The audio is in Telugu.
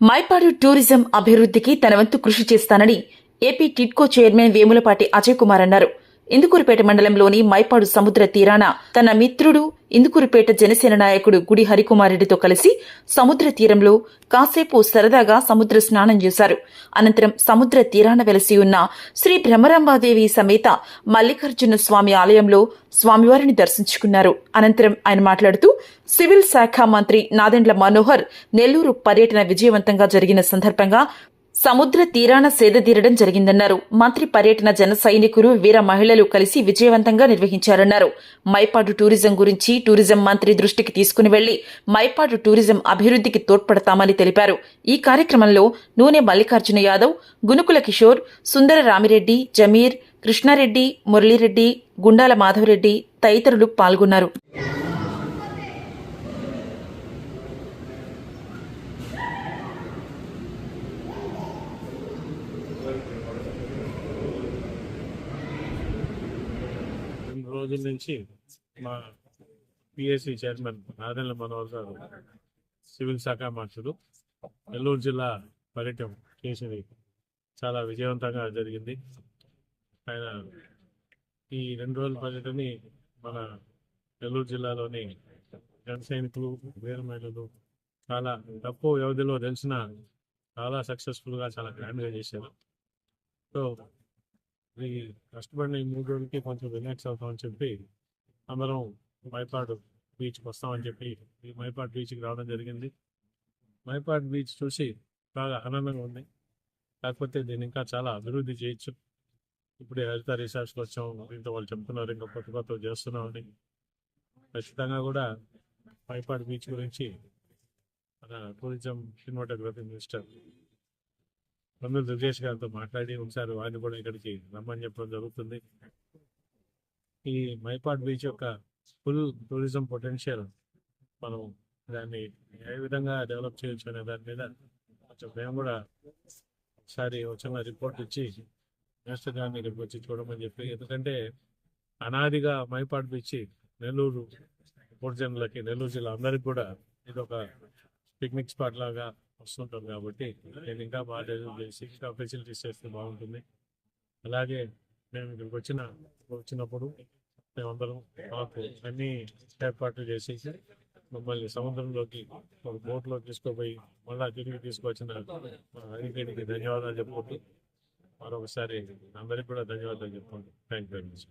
మైపాడు టూరిజం అభివృద్ధికి తన వంతు కృషి చేస్తానని ఏపీ టిడ్కో చైర్మన్ వేములపాటి అజయ్ కుమార్ అన్నారు. ఇందుకూరుపేట మండలంలోని మైపాడు సముద్ర తీరాన తన మిత్రుడు ఇందుకూరుపేట జనసేన నాయకుడు గుడి హరికుమారెడ్డితో కలిసి సముద్ర తీరంలో కాసేపు సరదాగా సముద్ర స్నానం చేశారు. అనంతరం సముద్ర తీరాన వెలసి ఉన్న శ్రీ భ్రమరాంబాదేవి సమేత మల్లికార్జున స్వామి ఆలయంలో స్వామివారిని దర్శించుకున్నారు. అనంతరం ఆయన మాట్లాడుతూ సివిల్ శాఖ మంత్రి నాదెండ్ల మనోహర్ నెల్లూరు పర్యటన విజయవంతంగా జరిగిన సందర్భంగా సముద్ర తీరాన సేదతీరడం జరిగిందన్నారు. మంత్రి పర్యటన జన సైనికులు వీర మహిళలు కలిసి విజయవంతంగా నిర్వహించారన్నారు. మైపాడు టూరిజం గురించి టూరిజం మంత్రి దృష్టికి తీసుకుని వెళ్ళి మైపాడు టూరిజం అభివృద్ధికి తోడ్పడతామని తెలిపారు. ఈ కార్యక్రమంలో నూనె మల్లికార్జున యాదవ్ గునుకుల కిషోర్ సుందర రామిరెడ్డి జమీర్ కృష్ణారెడ్డి మురళీరెడ్డి గుండాల మాధవరెడ్డి తదితరులు పాల్గొన్నారు. రోజుల నుంచి మా పిఎస్సి చైర్మన్ నాదెండ్ల మనోహర్ గారు సివిల్ శాఖ మంత్రులు నెల్లూరు జిల్లా పర్యటన చేసింది. చాలా విజయవంతంగా జరిగింది. ఆయన ఈ రెండు రోజుల పర్యటనని మన నెల్లూరు జిల్లాలోని జన సైనికులు వీర మహిళలు చాలా తక్కువ వ్యవధిలో తెలిసిన చాలా సక్సెస్ఫుల్గా చాలా గ్రాండ్గా చేశారు. సో ఈ కష్టపడిన ఈ మూడు రోజులకి కొంచెం రిలాక్స్ అవుతామని చెప్పి అందరం మైపాడు బీచ్కి వస్తామని చెప్పి ఈ మైపాడు బీచ్కి రావడం జరిగింది. మైపాడు బీచ్ చూసి బాగా ఆనందంగా ఉంది. కాకపోతే దీన్ని ఇంకా చాలా అభివృద్ధి చేయొచ్చు. ఇప్పుడే హరిత రీసార్ట్స్కి వచ్చాం. దీంతో వాళ్ళు చెప్తున్నారు ఇంకా కొత్త కొత్త చేస్తున్నామని. ఖచ్చితంగా కూడా మైపాడు బీచ్ గురించి మన టూరిజం సినిమాటోగ్రఫీ మినిస్టర్ పందులు దుర్గేష్ గారితో మాట్లాడి ఒకసారి వారిని కూడా ఇక్కడికి రమ్మని చెప్పడం జరుగుతుంది. ఈ మైపాడ్ బీచ్ యొక్క ఫుల్ టూరిజం పొటెన్షియల్ మనం దాన్ని ఏ విధంగా డెవలప్ చేయొచ్చు అనే దాని మీద కొంచెం మేము కూడా ఒకసారి వచ్చిన రిపోర్ట్ ఇచ్చి మినిస్టర్ గారిని ఇక్కడికి వచ్చి చూడమని చెప్పి ఎందుకంటే అనాదిగా మైపాట్ బీచ్ నెల్లూరు పొడిజనులకి నెల్లూరు జిల్లా అందరికి కూడా ఇది ఒక పిక్నిక్ స్పాట్ లాగా వస్తుంటాం కాబట్టి నేను ఇంకా బాగా డెవలప్ చేసి ఇంకా ఫెసిలిటీస్ చేస్తే బాగుంటుంది. అలాగే మేము ఇక్కడికి వచ్చిన వచ్చినప్పుడు మేమందరం మాకు అన్ని ఏర్పాట్లు చేసి మమ్మల్ని సముద్రంలోకి ఒక బోట్లో తీసుకుపోయి మళ్ళా తిరిగి తీసుకొచ్చిన అధికారికి ధన్యవాదాలు చెప్పుకుంటూ మరొకసారి అందరికీ కూడా ధన్యవాదాలు చెప్పుకుంటూ. Thank you very much